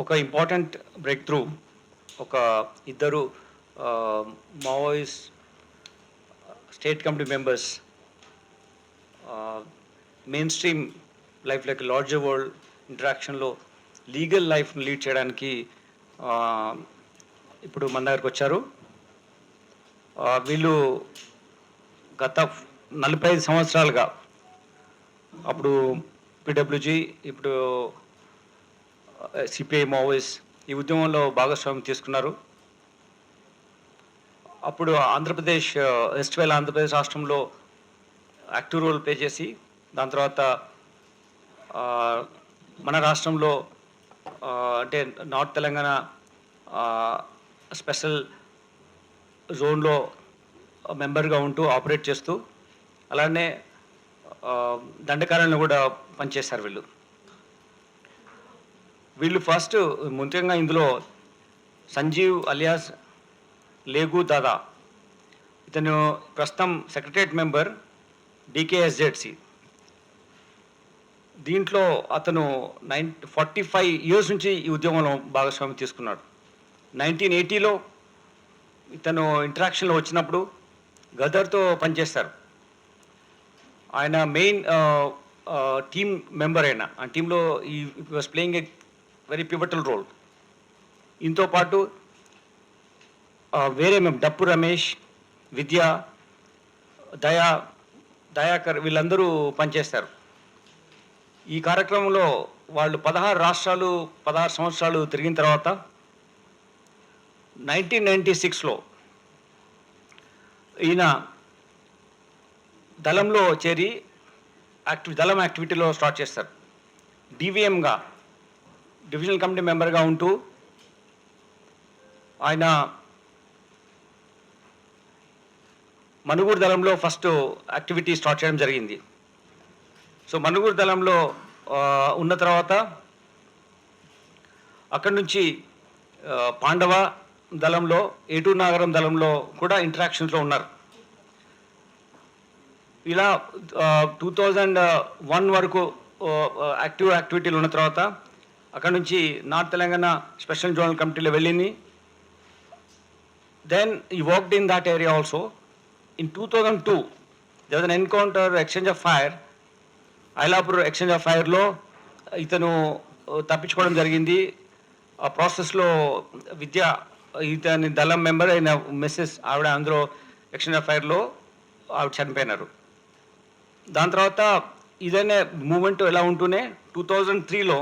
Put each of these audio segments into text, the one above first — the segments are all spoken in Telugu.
ఒక ఇంపార్టెంట్ బ్రేక్ త్రూ ఒక ఇద్దరు Maoist state committee members main stream life like larger world ఇంటరాక్షన్లో legal లైఫ్ని లీడ్ చేయడానికి ఇప్పుడు మన దగ్గరకు వచ్చారు. వీళ్ళు గత నలభై ఐదు సంవత్సరాలుగా అప్పుడు పిడబ్ల్యూజీ ఇప్పుడు సిపిఐ మావోయిస్ ఈ ఉద్యమంలో భాగస్వామ్యం తీసుకున్నారు. అప్పుడు ఆంధ్రప్రదేశ్ వెస్ట్వేల్ ఆంధ్రప్రదేశ్ రాష్ట్రంలో యాక్టివ్ రోల్ ప్లే చేసి దాని తర్వాత మన రాష్ట్రంలో అంటే నార్త్ తెలంగాణ స్పెషల్ జోన్లో మెంబర్గా ఉంటూ ఆపరేట్ చేస్తూ అలానే దండకారంలో కూడా పనిచేశారు వీళ్ళు. వీళ్ళు ఫస్ట్ ముఖ్యంగా ఇందులో సంజీవ్ అలియాస్ లేగు దాదా. ఇతను ప్రస్తుతం సెక్రటరియట్ మెంబర్ డికేఎస్జెడ్సి దీంట్లో అతను నైన్ ఫార్టీ ఫైవ్ ఇయర్స్ నుంచి ఈ ఉద్యమంలో భాగస్వామ్యం తీసుకున్నాడు. నైన్టీన్ ఎయిటీలో ఇతను ఇంటరాక్షన్లో వచ్చినప్పుడు గదర్తో పనిచేస్తారు. ఆయన మెయిన్ టీమ్ మెంబర్ అయిన ఆ టీంలో he was playing a very pivotal role ఇంతో పాటు వేరే మేము డప్పు రమేష్ విద్య దయా దయాకర్ వీళ్ళందరూ పనిచేస్తారు. ఈ కార్యక్రమంలో వాళ్ళు పదహారు రాష్ట్రాలు పదహారు సంవత్సరాలు తిరిగిన తర్వాత నైన్టీన్ నైంటీ సిక్స్లో ఈయన దళంలో చేరి యాక్టివ్ దళం యాక్టివిటీలో స్టార్ట్ చేస్తారు. డివిఎంగా డివిజనల్ కమిటీ మెంబర్గా ఉంటూ ఆయన మనుగూరు దళంలో ఫస్ట్ యాక్టివిటీ స్టార్ట్ చేయడం జరిగింది. సో మనుగూరు దళంలో ఉన్న తర్వాత అక్కడి నుంచి పాండవ దళంలో ఏటూరు నాగరం దళంలో కూడా ఇంటరాక్షన్స్లో ఉన్నారు. ఇలా టూ థౌజండ్ వన్ వరకు యాక్టివ్ యాక్టివిటీలు ఉన్న తర్వాత అక్కడ నుంచి నార్త్ తెలంగాణ స్పెషల్ జోనల్ కమిటీలో వెళ్ళింది. Then he worked in that area also in two thousand two there an encounter exchange of fire Ailapur exchange of ఫైర్లో ఇతను తప్పించుకోవడం జరిగింది. ఆ ప్రాసెస్లో విద్య ఇతని దళం మెంబర్ అయిన మిస్సెస్ ఆవిడ అందులో ఎక్స్చేంజ్ ఆఫ్ ఫైర్లో ఆవిడ చనిపోయినారు. దాని తర్వాత ఇదనే మూమెంట్ ఎలా ఉంటూనే టూ థౌజండ్ త్రీలో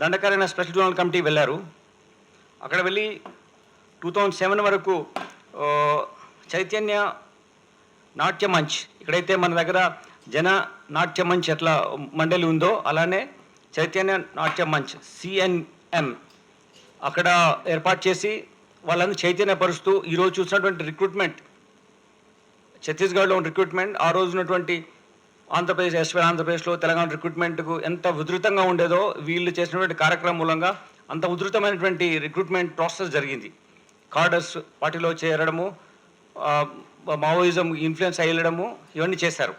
దండకారైన స్పెషల్ జోనల్ కమిటీ వెళ్ళారు. అక్కడ వెళ్ళి టూ థౌజండ్ సెవెన్ వరకు చైతన్య నాట్య మంచ్ ఇక్కడైతే మన దగ్గర జన నాట్య మంచ్ ఎట్లా మండలి ఉందో అలానే చైతన్య నాట్య మంచ్ సిఎన్ఎం అక్కడ ఏర్పాటు చేసి వాళ్ళని చైతన్యపరుస్తూ ఈరోజు చూసినటువంటి రిక్రూట్మెంట్ ఛత్తీస్గఢ్లో ఉన్న రిక్రూట్మెంట్ ఆ రోజు ఉన్నటువంటి ఆంధ్రప్రదేశ్ ఎస్వల్ ఆంధ్రప్రదేశ్లో తెలంగాణ రిక్రూట్మెంట్కు ఎంత ఉధృతంగా ఉండేదో వీళ్ళు చేసినటువంటి కార్యక్రమం మూలంగా అంత ఉధృతమైనటువంటి రిక్రూట్మెంట్ ప్రాసెస్ జరిగింది. కార్డర్స్ పార్టీలో చేరడము మావోయిజం ఇన్ఫ్లుయెన్స్ అయ్యడము ఇవన్నీ చేశారు.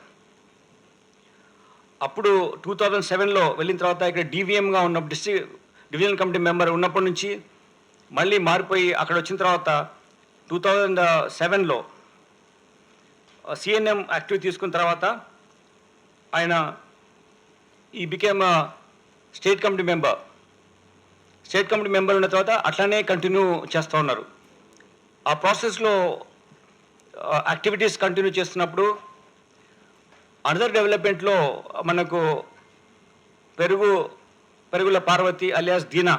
అప్పుడు టూ థౌజండ్ సెవెన్లో వెళ్ళిన తర్వాత ఇక్కడ డివిఎంగా ఉన్న డిస్ట్రిక్ డివిజనల్ కమిటీ మెంబర్ ఉన్నప్పటి నుంచి మళ్ళీ మారిపోయి అక్కడ వచ్చిన తర్వాత టూ థౌజండ్ సెవెన్లో సిఎన్ఎం యాక్టివ్ తీసుకున్న తర్వాత ఆయన he became state committee member state committee member ఉన్న తర్వాత అట్లానే కంటిన్యూ చేస్తూ ఉన్నారు. ఆ ప్రాసెస్లో యాక్టివిటీస్ కంటిన్యూ చేస్తున్నప్పుడు అనదర్ డెవలప్మెంట్లో మనకు పెరుగు పెరుగుల పార్వతి అలియాస్ దీనా.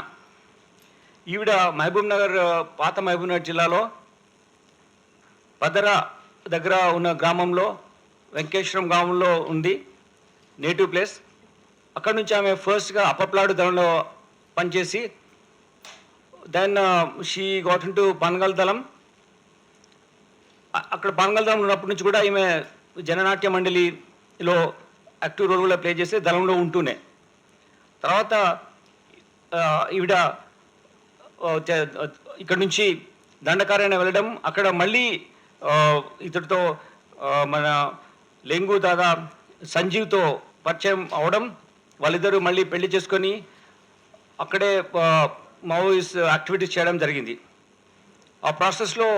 ఈవిడ మహబూబ్ నగర్ పాత మహబూబ్ నగర్ జిల్లాలో పదర దగ్గర ఉన్న గ్రామంలో వెంకటేశ్వరం గ్రామంలో ఉంది. నేటివ్ ప్లేస్ అక్కడ నుంచి ఆమె ఫస్ట్గా అప్పప్లాడు దళంలో పనిచేసి then she gotten to Panagal దళం అక్కడ పనగల్ దళం ఉన్నప్పటి నుంచి కూడా ఈమె జననాట్య మండలిలో యాక్టివ్ రోల్ కూడా ప్లే చేసి దళంలో ఉంటూనే. తర్వాత uh, ఈవిడ uh, ఇక్కడ నుంచి దండకార్యాన్ని వెళ్ళడం అక్కడ మళ్ళీ uh, ఇతడితో మన లెంగు దాదా సంజీవ్తో పరిచయం అవడం వాళ్ళిద్దరూ మళ్ళీ పెళ్ళి చేసుకొని అక్కడే మావోయిస్ట్ యాక్టివిటీస్ చేయడం జరిగింది. ఆ ప్రాసెస్లో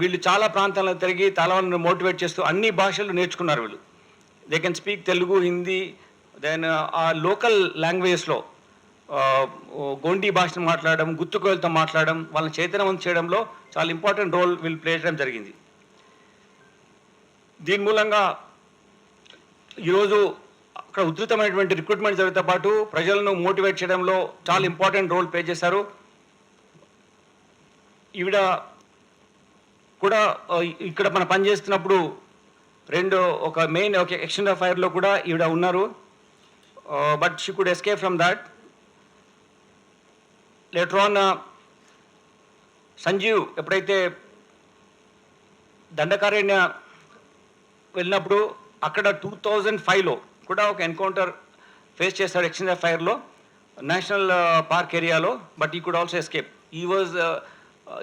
వీళ్ళు చాలా ప్రాంతాలను తిరిగి చాలా మోటివేట్ చేస్తూ అన్ని భాషలు నేర్చుకున్నారు వీళ్ళు. They can speak Telugu Hindi then ఆ లోకల్ లాంగ్వేజెస్లో గోండీ భాషను మాట్లాడడం గుత్తుకోయలతో మాట్లాడడం వాళ్ళని చైతన్యవంతం చేయడంలో చాలా ఇంపార్టెంట్ రోల్ వీళ్ళు ప్లే చేయడం జరిగింది. దీని మూలంగా ఈరోజు అక్కడ ఉధృతమైనటువంటి రిక్రూట్మెంట్ జరిగితే పాటు ప్రజలను మోటివేట్ చేయడంలో చాలా ఇంపార్టెంట్ రోల్ ప్లే చేశారు. ఈవిడ కూడా ఇక్కడ మనం పనిచేస్తున్నప్పుడు రెండు ఒక మెయిన్ ఒక ఎక్స్టెండ్ ఆఫ్ ఫైర్లో కూడా ఈవిడ ఉన్నారు. But she could escape from that later on Sanjeev ఎప్పుడైతే దండకారణ్య వెళ్ళినప్పుడు అక్కడ టూ థౌజండ్ ఫైవ్లో కూడా ఒక ఎన్కౌంటర్ ఫేస్ చేశాడు ఎక్స్చేంజ్ ఆఫ్ ఫైర్లో నేషనల్ పార్క్ ఏరియాలో but he could also escape. He was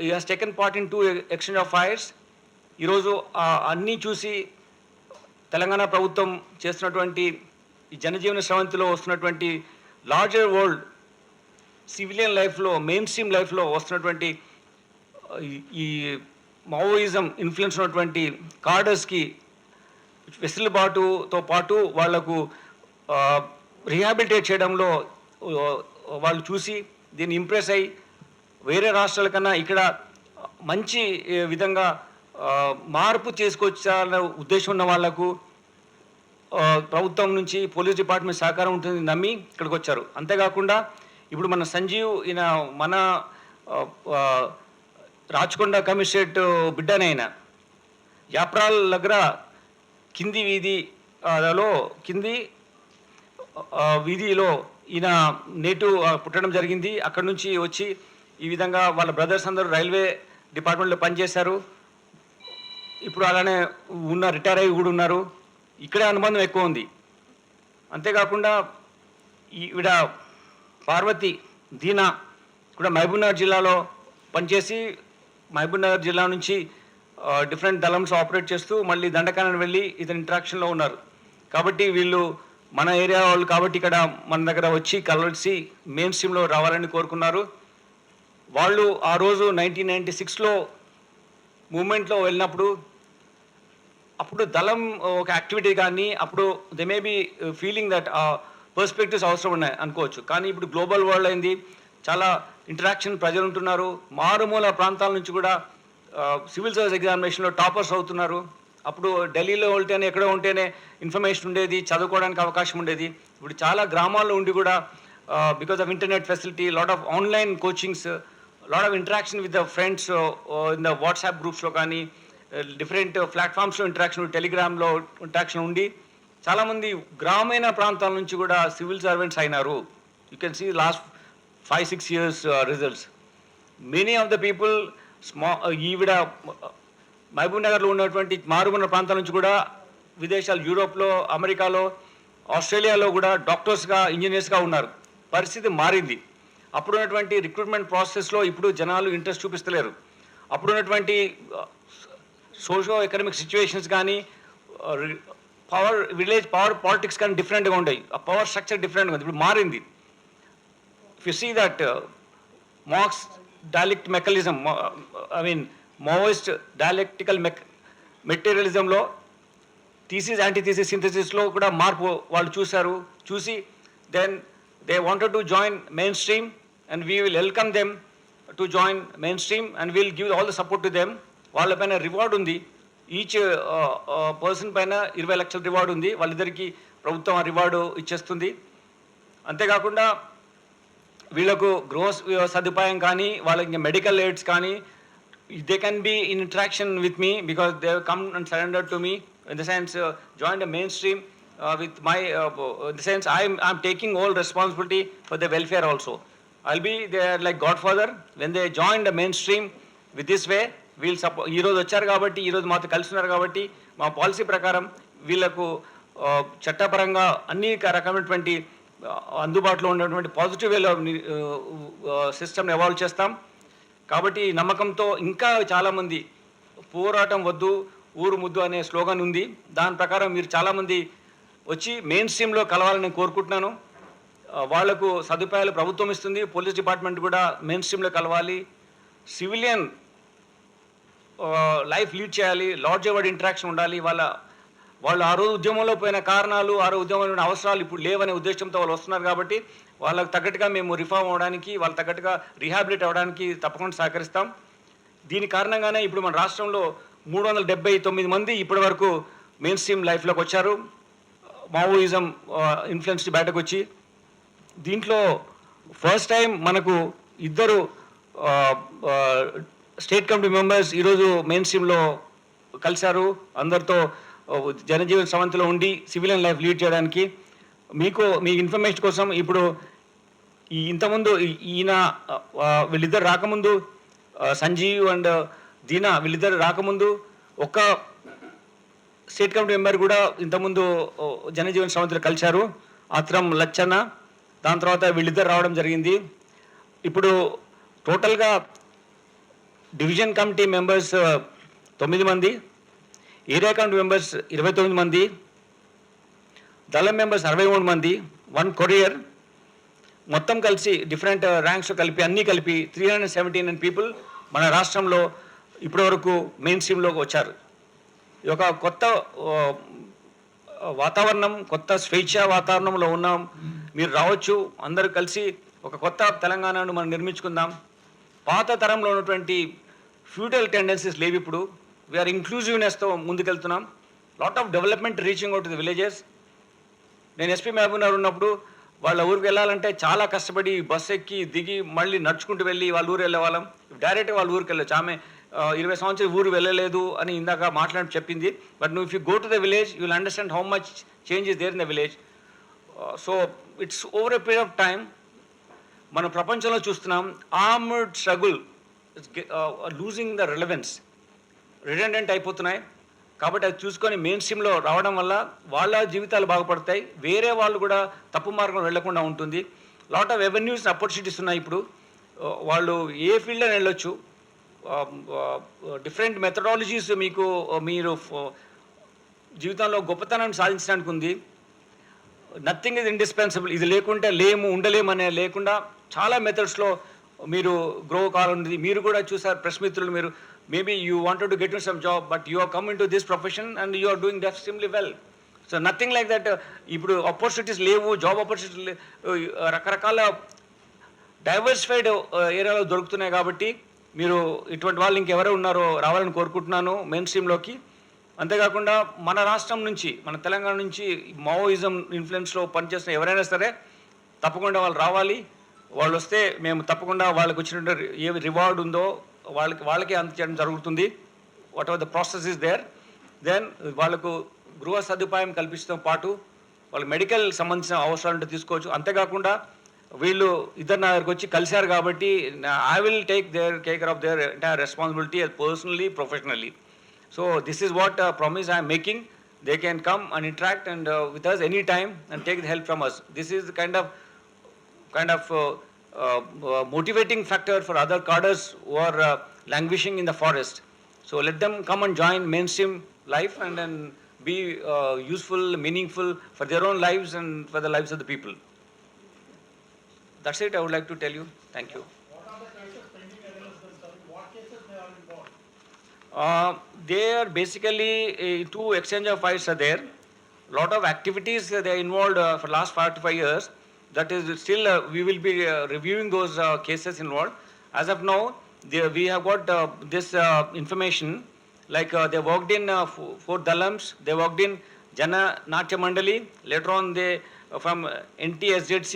he has taken part in two exchange of fires ఈరోజు అన్నీ చూసి తెలంగాణ ప్రభుత్వం చేస్తున్నటువంటి ఈ జనజీవన స్రవంతిలో వస్తున్నటువంటి లార్జర్ వరల్డ్ సివిలియన్ లైఫ్లో మెయిన్ స్ట్రీమ్ లైఫ్లో వస్తున్నటువంటి ఈ మావోయిజం ఇన్ఫ్లుయెన్స్ ఉన్నటువంటి కార్డర్స్కి వెసులుబాటుతో పాటు వాళ్ళకు రిహాబిలిటేట్ చేయడంలో వాళ్ళు చూసి దీన్ని ఇంప్రెస్ అయ్యి వేరే రాష్ట్రాల కన్నా ఇక్కడ మంచి విధంగా మార్పు చేసుకొచ్చాలనే ఉద్దేశం ఉన్న వాళ్ళకు ప్రభుత్వం నుంచి పోలీస్ డిపార్ట్మెంట్ సహకారం ఉంటుంది నమ్మి ఇక్కడికి వచ్చారు. అంతేకాకుండా ఇప్పుడు మన సంజీవ్ ఈయన మన రాచకొండ కమిషనరేట్ బిడ్డనైనా యాప్రాల్ దగ్గర కింది వీధిలో కింది వీధిలో ఈయన నేటు పుట్టడం జరిగింది. అక్కడ నుంచి వచ్చి ఈ విధంగా వాళ్ళ బ్రదర్స్ అందరూ రైల్వే డిపార్ట్మెంట్లో పనిచేశారు. ఇప్పుడు అలానే ఉన్న రిటైర్ అయ్యి కూడా ఉన్నారు. ఇక్కడే అనుబంధం ఎక్కువ ఉంది. అంతేకాకుండా ఈవిడ పార్వతి దీనా కూడా మహబూబ్నగర్ జిల్లాలో పనిచేసి మహబూబ్నగర్ జిల్లా నుంచి డిఫరెంట్ దళంస్ ఆపరేట్ చేస్తూ మళ్ళీ దండకాలను వెళ్ళి ఇతని ఇంట్రాక్షన్లో ఉన్నారు. కాబట్టి వీళ్ళు మన ఏరియా వాళ్ళు కాబట్టి ఇక్కడ మన దగ్గర వచ్చి కలిసి మెయిన్ స్ట్రీమ్లో రావాలని కోరుకున్నారు. వాళ్ళు ఆ రోజు నైన్టీన్ నైంటీ సిక్స్లో మూమెంట్లో వెళ్ళినప్పుడు అప్పుడు దళం ఒక యాక్టివిటీ కానీ అప్పుడు they may be feeling that perspectives అవసరం ఉన్నాయి అనుకోవచ్చు. కానీ ఇప్పుడు గ్లోబల్ వరల్డ్ అయింది. చాలా ఇంటరాక్షన్ ప్రజలు ఉంటున్నారు. మారుమూల ప్రాంతాల నుంచి కూడా సివిల్ సర్వీస్ ఎగ్జామినేషన్లో టాపర్స్ అవుతున్నారు. అప్పుడు ఢిల్లీలో ఉంటేనే ఎక్కడో ఉంటేనే ఇన్ఫర్మేషన్ ఉండేది చదువుకోవడానికి అవకాశం ఉండేది. ఇప్పుడు చాలా గ్రామాల్లో ఉండి కూడా because of internet facility lot of online coachings lot of interaction with the friends in the WhatsApp గ్రూప్స్లో కానీ డిఫరెంట్ ప్లాట్ఫామ్స్లో ఇంటరాక్షన్ టెలిగ్రామ్లో ఇంటరాక్షన్ ఉండి చాలామంది గ్రామీణ ప్రాంతాల నుంచి కూడా సివిల్ సర్వెంట్స్ అయినారు. You can see last five six years results many of the people స్మా ఈవిడ మహబూబ్ నగర్లో ఉన్నటువంటి మారుమూల ప్రాంతాల నుంచి కూడా విదేశాలు యూరోప్లో అమెరికాలో ఆస్ట్రేలియాలో కూడా డాక్టర్స్గా ఇంజనీర్స్గా ఉన్నారు. పరిస్థితి మారింది. అప్పుడు ఉన్నటువంటి రిక్రూట్మెంట్ ప్రాసెస్లో ఇప్పుడు జనాలు ఇంట్రెస్ట్ చూపిస్తలేరు. అప్పుడు ఉన్నటువంటి సోషో ఎకనామిక్ సిచ్యువేషన్స్ కానీ పవర్ విలేజ్ పవర్ పాలిటిక్స్ కానీ డిఫరెంట్గా ఉంటాయి ఆ పవర్ స్ట్రక్చర్ డిఫరెంట్గా ఉంది. ఇప్పుడు మారింది. If that Marx dialect mechanism I mean I dialectical Maoist మెటీరియలిజంలో థీసిస్ యాంటీథీసిస్ సింథసిస్లో కూడా మార్పు వాళ్ళు చూశారు. చూసి then they wanted to join main stream and we will welcome them to join main stream and will give all the support to them వాళ్ళపైన రివార్డ్ ఉంది ఈచ్ పర్సన్ uh, uh, పైన ఇరవై లక్షల రివార్డు ఉంది. వాళ్ళిద్దరికి ప్రభుత్వం ఆ రివార్డు ఇచ్చేస్తుంది. అంతేకాకుండా వీళ్ళకు గృహ సదుపాయం కానీ వాళ్ళకి మెడికల్ ఎయిడ్స్ కానీ they can be in interaction with me because they come and surrender to me in the sense join the main stream with my in the sense I'm I'm taking all responsibility for the welfare also I'll be they are like godfather when they join the main stream with this way వీళ్ళు సపో ఈరోజు వచ్చారు కాబట్టి ఈరోజు మాతో కలిసి ఉన్నారు కాబట్టి మా పాలసీ ప్రకారం వీళ్ళకు చట్టపరంగా అన్ని రకమైనటువంటి అందుబాటులో ఉన్నటువంటి పాజిటివ్ వేలో సిస్టమ్ని ఎవాల్వ్ చేస్తాం. కాబట్టి ఈ నమ్మకంతో ఇంకా చాలామంది పోరాటం వద్దు ఊరు ముద్దు అనే స్లోగన్ ఉంది. దాని ప్రకారం మీరు చాలామంది వచ్చి మెయిన్ స్ట్రీమ్లో కలవాలని కోరుకుంటున్నాను. వాళ్ళకు సదుపాయాలు ప్రభుత్వం ఇస్తుంది. పోలీస్ డిపార్ట్మెంట్ కూడా మెయిన్ స్ట్రీమ్లో కలవాలి. సివిలియన్ లైఫ్ లీడ్ చేయాలి. లాడ్జ్ ఎవర్ ఇంటరాక్షన్ ఉండాలి. వాళ్ళ వాళ్ళు ఆ రోజు ఉద్యమంలో పోయిన కారణాలు ఆ రోజు ఉద్యమంలో ఉన్న అవసరాలు ఇప్పుడు లేవనే ఉద్దేశంతో వాళ్ళు వస్తున్నారు కాబట్టి వాళ్ళకు తగ్గట్టుగా మేము రిఫార్మ్ అవ్వడానికి వాళ్ళ తగ్గట్టుగా రీహాబిలిట్ అవ్వడానికి తప్పకుండా సహకరిస్తాం. దీని కారణంగానే ఇప్పుడు మన రాష్ట్రంలో మూడు వందల డెబ్బై తొమ్మిది మంది ఇప్పటి వరకు మెయిన్ స్ట్రీమ్ లైఫ్లోకి వచ్చారు. మావోయిజం ఇన్ఫ్లుయెన్స్ బయటకు వచ్చి దీంట్లో ఫస్ట్ టైం మనకు ఇద్దరు స్టేట్ కమిటీ మెంబర్స్ ఈరోజు మెయిన్ స్ట్రీమ్లో కలిశారు. అందరితో జనజీవన సమంతిలో ఉండి సివిలియన్ లైఫ్ లీడ్ చేయడానికి మీకు మీ ఇన్ఫర్మేషన్ కోసం ఇప్పుడు ఈ ఇంతకుముందు ఈయన వీళ్ళిద్దరు రాకముందు సంజీవ్ అండ్ దీనా వీళ్ళిద్దరు రాకముందు ఒక్క స్టేట్ కమిటీ మెంబర్ కూడా ఇంతకుముందు జనజీవన జనజీవన్ సమితిలో కలిశారు. ఆత్రం లచ్చన్న దాని తర్వాత వీళ్ళిద్దరు రావడం జరిగింది. ఇప్పుడు టోటల్గా డివిజన్ కమిటీ మెంబర్స్ తొమ్మిది మంది. ఏరియా కమిటీ మెంబర్స్ ఇరవై తొమ్మిది మంది దళం మెంబర్స్ అరవై మూడు మంది వన్ కొరియర్. మొత్తం కలిసి డిఫరెంట్ ర్యాంక్స్ కలిపి అన్నీ కలిపి three hundred seventy nine people మన రాష్ట్రంలో ఇప్పటివరకు మెయిన్ స్ట్రీమ్లోకి వచ్చారు. ఈ యొక్క కొత్త వాతావరణం కొత్త స్వేచ్ఛ వాతావరణంలో ఉన్నాం. మీరు రావచ్చు అందరూ కలిసి ఒక కొత్త తెలంగాణను మనం నిర్మించుకుందాం. పాత తరంలో ఉన్నటువంటి ఫ్యూటల్ టెండెన్సీస్ లేవు ఇప్పుడు వీఆర్ ఇంక్లూజివ్నెస్తో ముందుకెళ్తున్నాం. Lot of development reaching out the villages నేను ఎస్పీ మహబూబ్నగర్ ఉన్నప్పుడు వాళ్ళ ఊరికి వెళ్ళాలంటే చాలా కష్టపడి బస్ ఎక్కి దిగి మళ్ళీ నడుచుకుంటూ వెళ్ళి వాళ్ళ ఊరు వెళ్ళే వాళ్ళం. డైరెక్ట్గా వాళ్ళ ఊరికి వెళ్ళొచ్చు. ఆమె ఇరవై సంవత్సరాలు ఊరు వెళ్ళలేదు అని ఇందాక మాట్లాడి చెప్పింది. బట్ నువ్వు if you go to the village you will understand how much change is there in the village so it's over a period of time మనం ప్రపంచంలో చూస్తున్నాం armed struggle losing the relevance redundant అయిపోతున్నాయి. కాబట్టి అది చూసుకొని మెయిన్ స్ట్రీమ్లో రావడం వల్ల వాళ్ళ జీవితాలు బాగుపడతాయి. వేరే వాళ్ళు కూడా తప్పు మార్గం వెళ్ళకుండా ఉంటుంది. లాట్ ఆఫ్ రెవెన్యూస్ ఆపర్చునిటీస్ ఉన్నాయి ఇప్పుడు. వాళ్ళు ఏ ఫీల్డ్లో వెళ్ళొచ్చు. డిఫరెంట్ మెథడాలజీస్ మీకు మీరు జీవితంలో గొప్పతనాన్ని సాధించడానికి ఉంది. నథింగ్ ఇస్ ఇండిస్పెన్సిబుల్ ఇది లేకుంటే లేము ఉండలేము లేకుండా చాలా మెథడ్స్లో మీరు గ్రో కావాలన్నది మీరు కూడా చూసారు ప్రెస్ మిత్రులు మీరు. Maybe you wanted to get in some job but you are come in to this profession and you are doing definitely well so nothing like that ఇప్పుడు ఆపర్చునిటీస్ లేవు జాబ్ ఆపర్చునిటీస్ uh, uh, రకరకాల డైవర్సిఫైడ్ ఏరియాలో uh, దొరుకుతున్నాయి కాబట్టి మీరు ఇటువంటి వాళ్ళు ఇంకెవరో ఉన్నారో రావాలని కోరుకుంటున్నాను మెయిన్ స్ట్రీమ్లోకి అంతేకాకుండా మన రాష్ట్రం నుంచి మన తెలంగాణ నుంచి మావోయిజం ఇన్ఫ్లుయెన్స్లో పనిచేస్తున్న ఎవరైనా సరే తప్పకుండా వాళ్ళు రావాలి. వాళ్ళు వస్తే మేము తప్పకుండా వాళ్ళకి వచ్చినట్టు ఏ రివార్డ్ ఉందో వాళ్ళకి వాళ్ళకే అందచేయడం జరుగుతుంది. Whatever the process is there then వాళ్ళకు గృహ సదుపాయం కల్పించడం పాటు వాళ్ళ మెడికల్ సంబంధించిన అవసరాలు ఉంటే తీసుకోవచ్చు. అంతేకాకుండా వీళ్ళు ఇద్దరు నా దగ్గరకు వచ్చి కలిశారు కాబట్టి I will take their care of their entire responsibility personally professionally so this is what promise I'm making they can come and interact and with us any time and take the help from us this is kind of kind of motivating factor for other cadres who are uh, languishing in the forest. So let them come and join mainstream life and then be uh, useful, meaningful for their own lives and for the lives of the people. That's it I would like to tell you. Thank you. Cases they are? Uh, basically uh, two exchange of files are there. Lot of activities uh, they are involved uh, for last five to five years That is still uh, we will be uh, reviewing those uh, cases involved. As of now, they, we have got uh, this uh, information. Like uh, they worked in uh, fo- four dalams. They worked in Jana Natya Mandali. Later on, they uh, from uh, NTSZC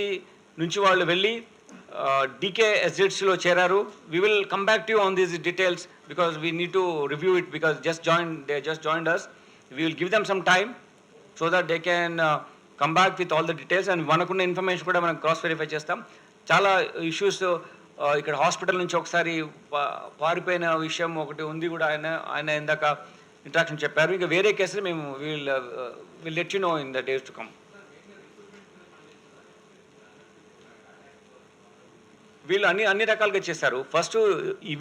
నుంచి వాళ్ళు వెళ్ళి డీకే ఎస్జెడ్సీలో చేరారు we will come back to on these details because we need to review it because just join they just join us we will give them some time so that they can come back with all the details and మనకున్న ఇన్ఫర్మేషన్ కూడా మనం క్రాస్ వెరిఫై చేస్తాం. చాలా ఇష్యూస్ uh, ఇక్కడ హాస్పిటల్ నుంచి ఒకసారి పారిపోయిన విషయం ఒకటి ఉంది కూడా ఆయన ఆయన ఇందాక ఇంట్రాక్షన్ చెప్పారు. ఇంకా వేరే కేసులు మేము will will let you know in the days to come వీళ్ళు అన్ని అన్ని రకాలుగా చేశారు. ఫస్ట్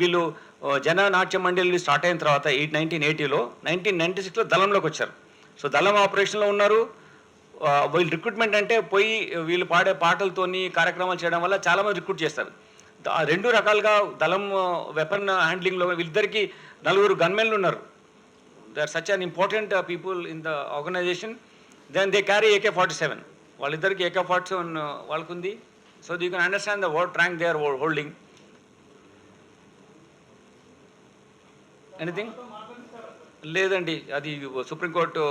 వీళ్ళు uh, జన నాట్య మండలి స్టార్ట్ అయిన తర్వాత ఎయిట్ నైన్టీన్ ఎయిటీలో నైన్టీన్ నైన్టీ సిక్స్లో దళంలోకి వచ్చారు. సో దళం ఆపరేషన్లో ఉన్నారు. వీళ్ళు రిక్రూట్మెంట్ అంటే పోయి వీళ్ళు పాడే పాటలతోని కార్యక్రమాలు చేయడం వల్ల చాలామంది రిక్రూట్ చేస్తారు. రెండు రకాలుగా దళం వెపన్ హ్యాండ్లింగ్లో వీళ్ళిద్దరికి నలుగురు గన్మెన్లు ఉన్నారు. They are such an important people in the organization then they carry AK forty seven వాళ్ళిద్దరికి AK forty seven వాళ్ళకుంది. So you can understand the word rank they are holding anything లేదండి అది supreme court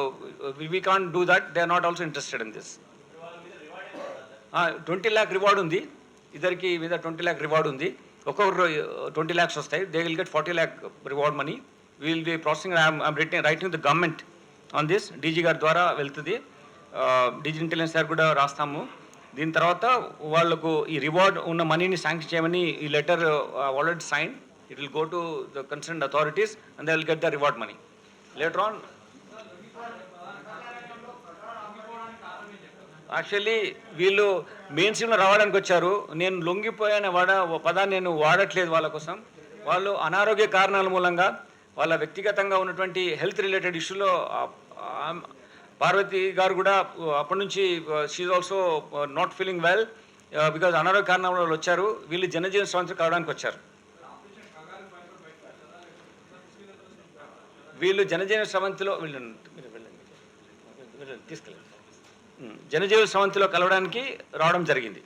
we can do that they are not also interested in this twenty lakh reward ఉంది. ఇద్దరికి మీద ట్వంటీ ల్యాక్ రివార్డ్ ఉంది. ఒక్కొక్కరు ట్వంటీ ల్యాక్స్ వస్తాయి. They will get forty lakh reward money will be processing I'm writing writing the government on this DG గారి ద్వారా వెళ్తుంది. డీజీ ఇంటెలిజెన్స్ గారు కూడా రాస్తాము. దీని తర్వాత వాళ్ళకు ఈ రివార్డ్ ఉన్న మనీని శాంక్షన్ చేయమని ఈ letter already sign it will go to the concern authorities and they will get the reward money later on actually వీళ్ళు మెయిన్ స్ట్రీమ్లో రావడానికి వచ్చారు. నేను లొంగిపోయాన వాడ పదాన్ని నేను వాడట్లేదు వాళ్ళ కోసం. వాళ్ళు అనారోగ్య కారణాల మూలంగా వాళ్ళ వ్యక్తిగతంగా ఉన్నటువంటి హెల్త్ రిలేటెడ్ ఇష్యూలో పార్వతి గారు కూడా అప్పటి నుంచి she also not feeling well because అనారోగ్య కారణాల వాళ్ళు వచ్చారు. వీళ్ళు జనజీవన సంవత్సరం కావడానికి వచ్చారు. వీళ్ళు జనజీవన స్రవంతిలో వీళ్ళు మీరు వెళ్ళండి. తీసుకెళ్ళండి. ఉమ్, జనజీవన స్రవంతిలో కలవడానికి రావడం జరిగింది.